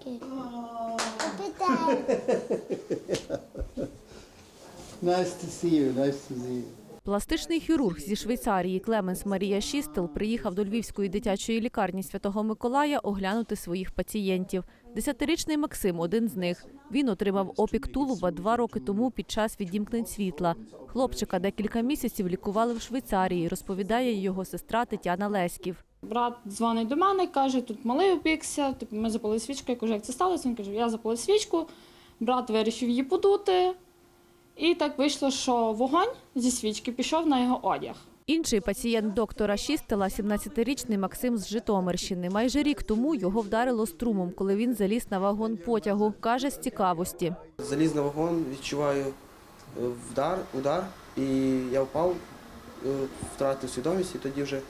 Опечки. Опитай. Nice to see you. Nice to see you. Пластичний хірург зі Швейцарії Клеменс Марія Шістел приїхав до Львівської дитячої лікарні Святого Миколая оглянути своїх пацієнтів. Десятирічний Максим один з них. Він отримав опік тулуба два роки тому під час відімкнень світла. Хлопчика декілька місяців лікували в Швейцарії, розповідає його сестра Тетяна Леськів. Брат дзвонить до мене, каже, тут малий опікся, типу, ми запалили свічку. Я кажу, як це сталося? Він каже, я запалив свічку, брат вирішив її подути. І так вийшло, що вогонь зі свічки пішов на його одяг. Інший пацієнт доктора Шістела – 17-річний Максим з Житомирщини. Майже рік тому його вдарило струмом, коли він заліз на вагон потягу. Каже, з цікавості. Заліз на вагон, відчуваю е, вдар, удар, і я впав, е, втратив свідомість, і тоді вже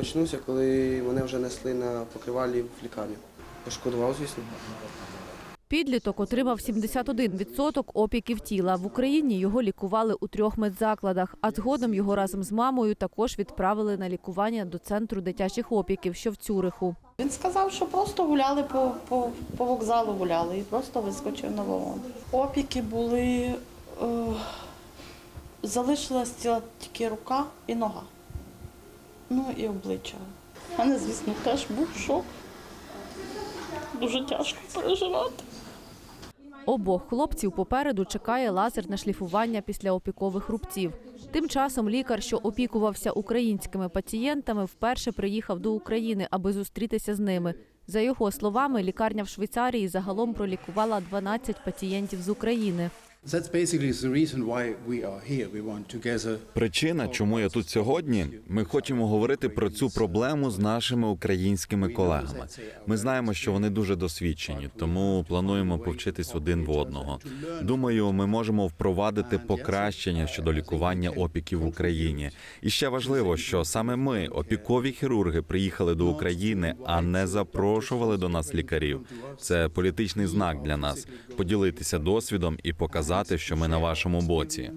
очнувся, коли мене вже несли на покривалі в лікарню. Пошкодував, звісно. Підліток отримав 71% опіків тіла. В Україні його лікували у трьох медзакладах, а згодом його разом з мамою також відправили на лікування до центру дитячих опіків, що в Цюриху. Він сказав, що просто гуляли по, по, по вокзалу гуляли і просто вискочив на вагон. Опіки були, е, залишилась ціла тільки рука і нога. Ну і обличчя. У мене, звісно, теж був шок. Дуже тяжко переживати. Обох хлопців попереду чекає лазерне шліфування після опікових рубців. Тим часом лікар, що опікувався українськими пацієнтами, вперше приїхав до України, аби зустрітися з ними. За його словами, лікарня в Швейцарії загалом пролікувала 12 пацієнтів з України. Причина, чому я тут сьогодні, ми хочемо говорити про цю проблему з нашими українськими колегами. Ми знаємо, що вони дуже досвідчені, тому плануємо повчитись один в одного. Думаю, ми можемо впровадити покращення щодо лікування опіків в Україні. І ще важливо, що саме ми, опікові хірурги, приїхали до України, а не запрошували до нас лікарів. Це політичний знак для нас поділитися досвідом і показати, що ми на вашому боці.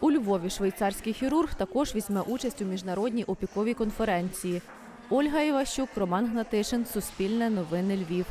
У Львові швейцарський хірург також візьме участь у міжнародній опіковій конференції. Ольга Іващук, Роман Гнатишин, Суспільне новини Львів.